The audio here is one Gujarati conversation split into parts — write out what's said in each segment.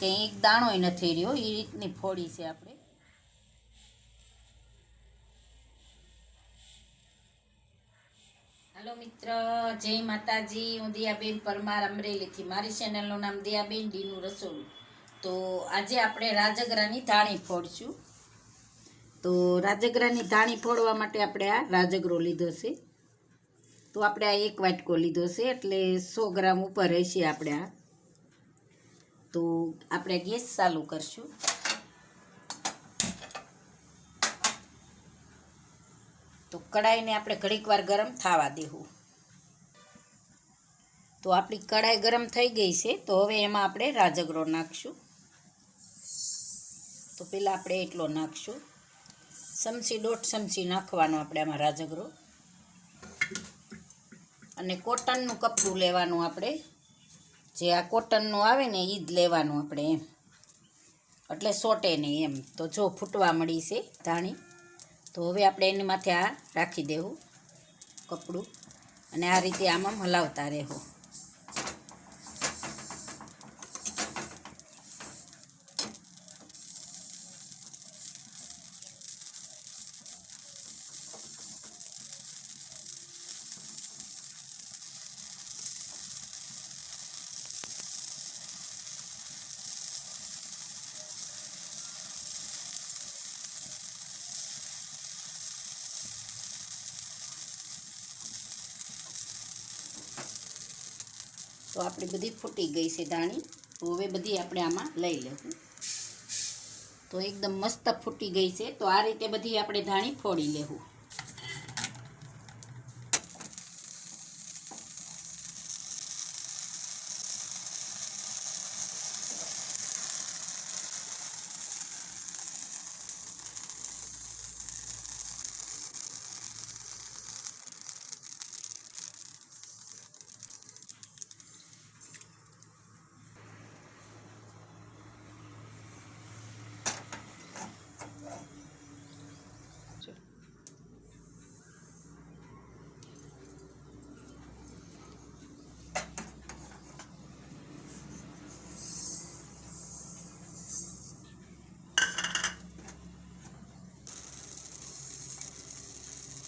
કે એક દાણોય નથી રહ્યો એ રીતની ફોડી છે આપણે. હાલો મિત્ર, જય માતાજી. હું દિયાબેન પરમાર અમરેલીથી. મારી ચેનલનું નામ દિયાબેન ડીનું રસોડું. તો આજે આપણે રાજગરાની ધાણી ફોડશું. તો રાજગરાની ધાણી ફોડવા માટે આપણે આ રાજગરો લીધો છે. તો આપણે આ એક વાટકો લીધો છે, એટલે સો ગ્રામ ઉપર રહેશે આપણે આ. તો આપણે ગેસ ચાલુ કરશું. તો કડાઈને આપણે ઘડીક વાર ગરમ થવા દેવું. તો આપણી કડાઈ ગરમ થઈ ગઈ છે, તો હવે એમાં આપણે રાજગરો નાખશું. તો પહેલાં આપણે એટલો નાખશું. ચમચી દોઢ ચમચી નાખવાનો આપણે આમાં રાજગરો. અને કોટનનું કપડું લેવાનું આપણે જે આ કોટનનું આવે ને એ જ લેવાનું આપણે એમ. એટલે સોટે નહીં એમ. તો જો ફૂટવા મળી છે ધાણી. તો હવે આપણે એની માથે આ રાખી દેવું કપડું. અને આ રીતે આમાં હલાવતા રહેવું. તો આપણી બધી ફૂટી ગઈ છે ધાણી. તો હવે બધી આપણે આમાં લઈ લેવું. તો એકદમ મસ્ત ફૂટી ગઈ છે. તો આ રીતે બધી આપણે ધાણી ફોડી લેવું.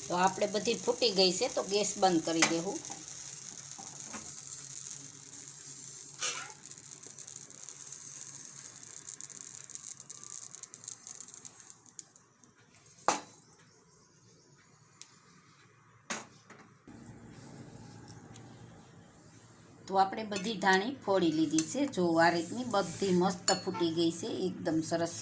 તો આપણે બધી ફૂટી ગઈ છે, તો ગેસ બંધ કરી દેવું. તો આપણે બધી ધાણી ફોડી લીધી છે. જો આ રીતની બધી મસ્ત ફૂટી ગઈ છે, એકદમ સરસ.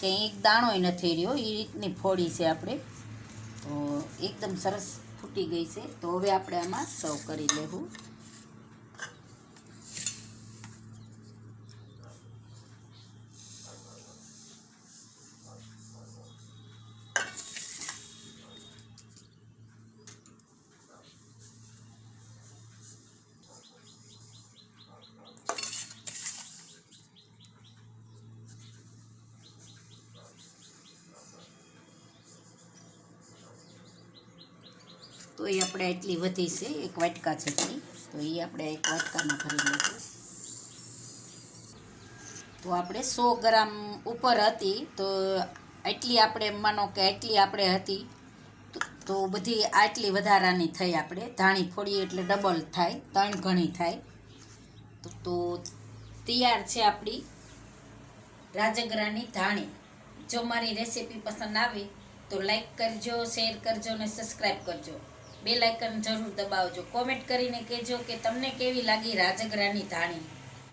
કે એક દાણોય નથી રહ્યો, એ રીતની ફોડી છે આપણે. તો એકદમ સરસ ફૂટી ગઈ છે. તો હવે આપણે આમાં સર્વ કરી લેવું. તો એ આપણે એટલી વધી છે, એક વાટકા જેટલી. તો એ આપણે એક વાટકામાં ભરી લઈશું તો આપણે સો ગ્રામ ઉપર હતી, તો એટલી આપણે માનો કે એટલી આપણે હતી. તો- બધી આટલી વધારાની થઈ આપણે. ધાણી ફોડીએ એટલે ડબલ થાય, ત્રણ ઘણી થાય. તો તૈયાર છે આપણી રાજગરાની ધાણી. જો મારી રેસીપી પસંદ આવે, તો લાઈક કરજો, શેર કરજો અને સબસ્ક્રાઈબ કરજો. બે લાઇકન જરૂર દબાવજો. કોમેન્ટ કરીને કહેજો કે તમને કેવી લાગી રાજગરાની ધાણી?